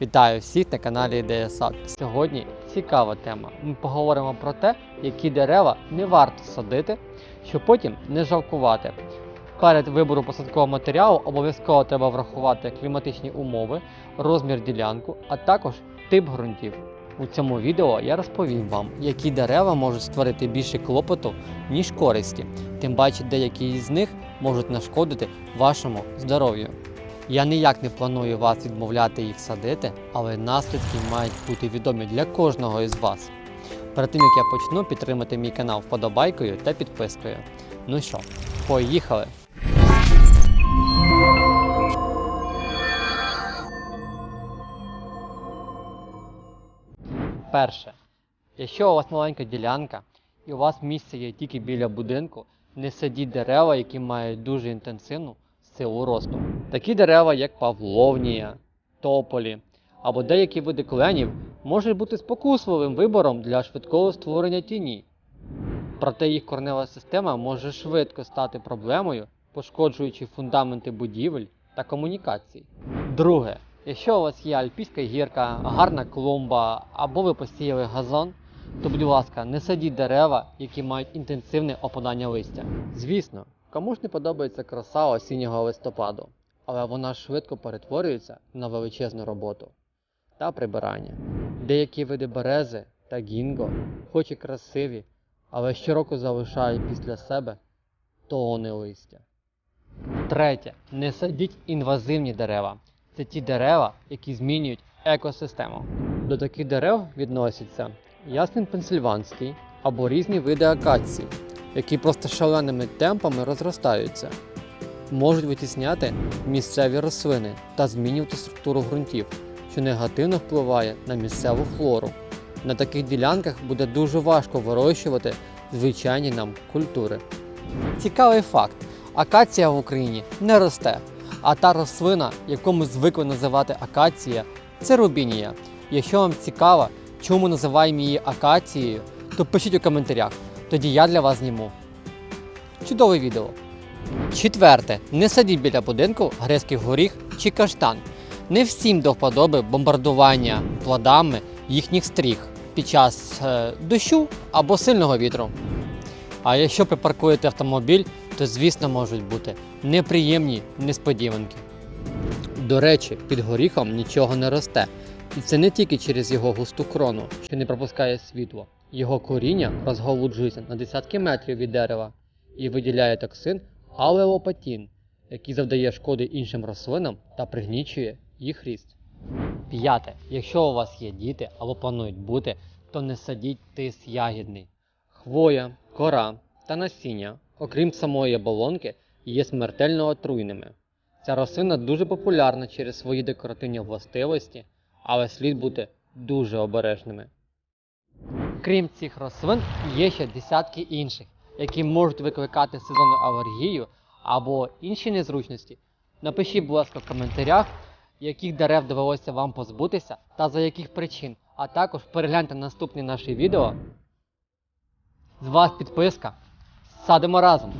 Вітаю всіх на каналі Ідея Сад. Сьогодні цікава тема. Ми поговоримо про те, які дерева не варто садити, щоб потім не жалкувати. Перед вибору посадкового матеріалу обов'язково треба врахувати кліматичні умови, розмір ділянку, а також тип ґрунтів. У цьому відео я розповім вам, які дерева можуть створити більше клопоту, ніж користі, тим паче деякі з них можуть нашкодити вашому здоров'ю. Я ніяк не планую вас відмовляти їх садити, але наслідки мають бути відомі для кожного із вас. Перед тим як я почну, підтримати мій канал вподобайкою та підпискою. Ну що, поїхали! Перше. Якщо у вас маленька ділянка і у вас місце є тільки біля будинку, не садіть дерева, які мають дуже інтенсивну силу росту. Такі дерева, як павловнія, тополі або деякі види кленів, можуть бути спокусливим вибором для швидкого створення тіні. Проте їх корнева система може швидко стати проблемою, пошкоджуючи фундаменти будівель та комунікацій. Друге, якщо у вас є альпійська гірка, гарна клумба або ви посіяли газон, то, будь ласка, не садіть дерева, які мають інтенсивне опадання листя. Звісно, кому ж не подобається краса осіннього листопаду, але вона швидко перетворюється на величезну роботу та прибирання. Деякі види берези та гінго, хоч і красиві, але щороку залишають після себе тони листя. Третє. Не садіть інвазивні дерева. Це ті дерева, які змінюють екосистему. До таких дерев відносяться ясен пенсильванський або різні види акації, які просто шаленими темпами розростаються, можуть витісняти місцеві рослини та змінювати структуру ґрунтів, що негативно впливає на місцеву флору. На таких ділянках буде дуже важко вирощувати звичайні нам культури. Цікавий факт: акація в Україні не росте, а та рослина, яку ми звикли називати акація, це рубінія. Якщо вам цікаво, чому називаємо її акацією, то пишіть у коментарях. Тоді я для вас зніму. Чудове відео. Четверте. Не садіть біля будинку грецький горіх чи каштан. Не всім до вподоби бомбардування плодами їхніх стріх під час е, дощу або сильного вітру. А якщо припаркуєте автомобіль, то звісно можуть бути неприємні несподіванки. До речі, під горіхом нічого не росте, і це не тільки через його густу крону, що не пропускає світло. Його коріння розголуджується на десятки метрів від дерева і виділяє токсин алеопатін, який завдає шкоди іншим рослинам та пригнічує їх ріст. П'яте. Якщо у вас є діти або планують бути, то не садіть тис ягідний. Хвоя, кора та насіння, окрім самої оболонки, є смертельно отруйними. Ця рослина дуже популярна через свої декоративні властивості, але слід бути дуже обережними. Крім цих рослин, є ще десятки інших, які можуть викликати сезонну алергію або інші незручності. Напишіть, будь ласка, в коментарях, яких дерев довелося вам позбутися та за яких причин. А також перегляньте наступні наші відео. З вас підписка. Садимо разом!